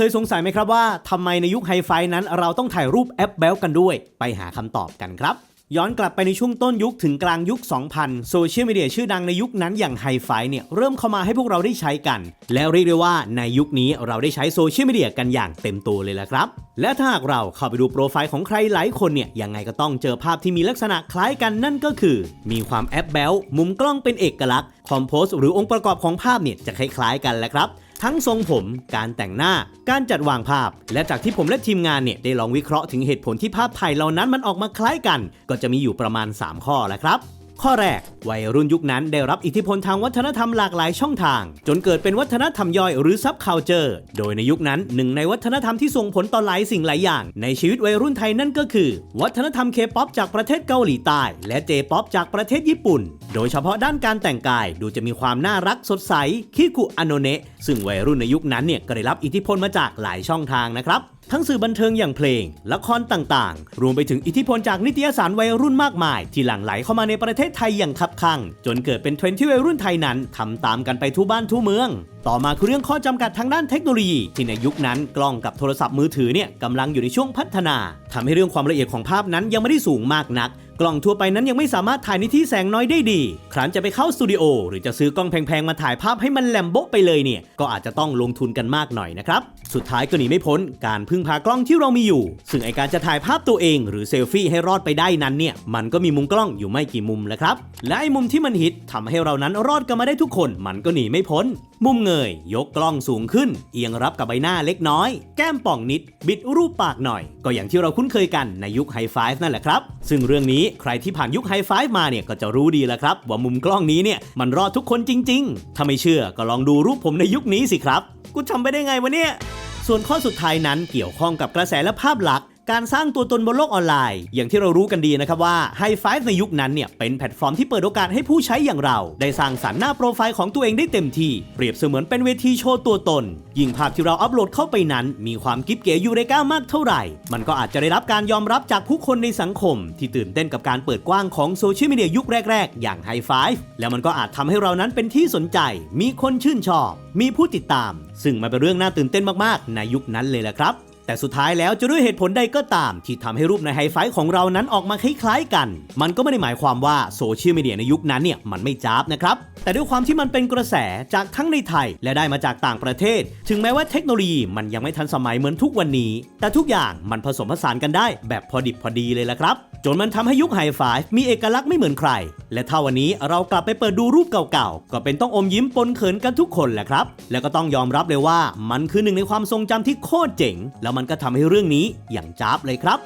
เคยสงสัยไหมครับว่าทำไมในยุคไฮไฟนั้น เราต้องถ่ายรูปแอปแบลกันด้วย ไปหาคำตอบกันครับย้อนกลับไปในช่วงต้นยุคถึงกลางยุค 2000 โซเชียลมีเดียชื่อดังในยุคนั้นอย่างไฮไฟเนี่ยเริ่มเข้ามาให้พวกเราได้ใช้กัน แล้วเรียกได้ว่าในยุคนี้เราได้ใช้โซเชียลมีเดียกันอย่างเต็มตัวเลยละครับ และถ้าหากเราเข้าไปดูโปรไฟล์ของใครหลายคนเนี่ยยังไงก็ต้องเจอภาพที่มีลักษณะคล้ายกันนั่นก็คือ มีความแอปแบลมุมกล้องเป็นเอกลักษณ์คอมโพสหรือองค์ประกอบของภาพเนี่ยจะคล้ายๆกันแหละครับ ทั้งทรงผม การแต่งหน้า การจัดวางภาพ และจากที่ผมและทีมงานเนี่ยได้ลองวิเคราะห์ถึงเหตุผลที่ภาพถ่ายเหล่านั้นมันออกมาคล้ายกัน ก็จะมีอยู่ประมาณ 3 ข้อแหละครับ ข้อแรก วัยรุ่นยุคนั้นได้รับอิทธิพลทางวัฒนธรรมหลากหลายช่องทาง จนเกิดเป็นวัฒนธรรมย่อยหรือซับเคาเจอร์ โดยในยุคนั้นหนึ่งในวัฒนธรรมที่ส่งผลต่อหลายสิ่งหลายอย่าง ในชีวิตวัยรุ่นไทยนั่นก็คือ วัฒนธรรมเคป๊อปจากประเทศเกาหลีใต้ และเจป๊อปจากประเทศญี่ปุ่น โดยเฉพาะด้านการแต่งกายดูจะมีความน่ารักสดใสคิกุอโนเนะซึ่งวัยรุ่นในยุคนั้นเนี่ยก็ได้รับอิทธิพลมาจากหลายช่องทางนะครับทั้งสื่อบันเทิงอย่างเพลง ละครต่างๆ รวมไปถึงอิทธิพลจากนิตยสารวัยรุ่นมากมาย ที่หลั่งไหลเข้ามาในประเทศไทยอย่างคับคั่ง จนเกิดเป็นเทรนด์ที่วัยรุ่นไทยนั้นทำตามกันไปทั่วบ้านทั่วเมือง ต่อมาคือเรื่องข้อจำกัดทางด้านเทคโนโลยี ที่ในยุคนั้นกล้องกับโทรศัพท์มือถือเนี่ยกำลังอยู่ในช่วงพัฒนาทำให้เรื่องความละเอียดของภาพนั้นยังไม่ได้สูงมากนัก กล้องทั่วไปนั้นยังไม่สามารถถ่ายในที่แสงน้อยได้ดี ครั้นจะไปเข้าสตูดิโอหรือจะซื้อกล้องแพงๆมาถ่ายภาพให้มันแลมโบ๊ะไปเลยเนี่ย ก็อาจจะต้องลงทุนกันมากหน่อยนะครับ สุดท้ายก็หนีไม่พ้นการพึ่งพากล้องที่เรามีอยู่ ซึ่งไอการจะถ่ายภาพตัวเองหรือเซลฟี่ให้รอดไปได้นั้นเนี่ย มันก็มีมุมกล้องอยู่ไม่กี่มุมแหละครับ และไอมุมที่มันฮิตทำให้เรานั้นรอดกันมาได้ทุกคน มันก็หนีไม่พ้น มุมเงย ยกกล้องสูงขึ้น เอียงรับกับใบหน้าเล็กน้อย แก้มป่องนิด บิดรูปปากหน่อย ก็อย่างที่เราคุ้นเคยกันในยุคไฮไฟฟ์นั่นแหละครับ ซึ่งเรื่องนี้ใครที่ผ่านยุคไฮไฟฟ์มาเนี่ยก็จะรู้ดีแล้วครับ ว่ามุมกล้องนี้เนี่ยมันรอดทุกคนจริง ๆ ถ้าไม่เชื่อก็ลองดูรูปผมในยุคนี้สิครับ กูทำไปได้ไงวะเนี่ย ส่วนข้อสุดท้ายนั้นเกี่ยวข้องกับกระแสและภาพลักษณ์ การสร้างตัวตนบนโลกออนไลน์ อย่างที่เรารู้กันดีนะครับว่า High Five ในยุคนั้นเนี่ยเป็นแพลตฟอร์มที่เปิดโอกาสให้ผู้ใช้อย่างเรา ได้สร้างสรรค์หน้าโปรไฟล์ของตัวเองได้เต็มที่ เปรียบเสมือนเป็นเวทีโชว์ตัวตน ยิ่งภาพที่เราอัปโหลดเข้าไปนั้น มีความกิ๊บเก๋ยูเรกามากเท่าไหร่ มันก็อาจจะได้รับการยอมรับจากผู้คนในสังคม ที่ตื่นเต้นกับการเปิดกว้างของโซเชียลมีเดียยุคแรก ๆ อย่าง High Five แล้วมันก็อาจทำให้เรานั้นเป็นที่สนใจ มีคนชื่นชอบ มีผู้ติดตาม ซึ่งมันเป็นเรื่องน่าตื่นเต้นมากๆ ในยุคนั้นเลยแหละครับ แต่สุดท้ายแล้วจะด้วยเหตุผลใดก็ตาม ที่ทำให้รูปในไฮไฟท์ของเรานั้นออกมาคล้ายๆกัน มันก็ไม่ได้หมายความว่าโซเชียลมีเดียในยุคนั้นเนี่ยมันไม่จ้าบนะครับ แต่ด้วยความที่มันเป็นกระแสจากทั้งในไทยและได้มาจากต่างประเทศ ถึงแม้ว่าเทคโนโลยีมันยังไม่ทันสมัยเหมือนทุกวันนี้ แต่ทุกอย่างมันผสมผสานกันได้แบบพอดิบพอดีเลยละครับ จนมันทำให้ยุคไฮไฟฟ์มีเอกลักษณ์ไม่เหมือนใคร และถ้าวันนี้เรากลับไปเปิดดูรูปเก่าๆ ก็เป็นต้องอมยิ้มปนเขินกันทุกคนแหละครับ แล้วก็ต้องยอมรับเลยว่ามันคือหนึ่งในความทรงจำที่โคตรเจ๋งแล้วมันก็ทำให้เรื่องนี้อย่างจ้าบเลยครับ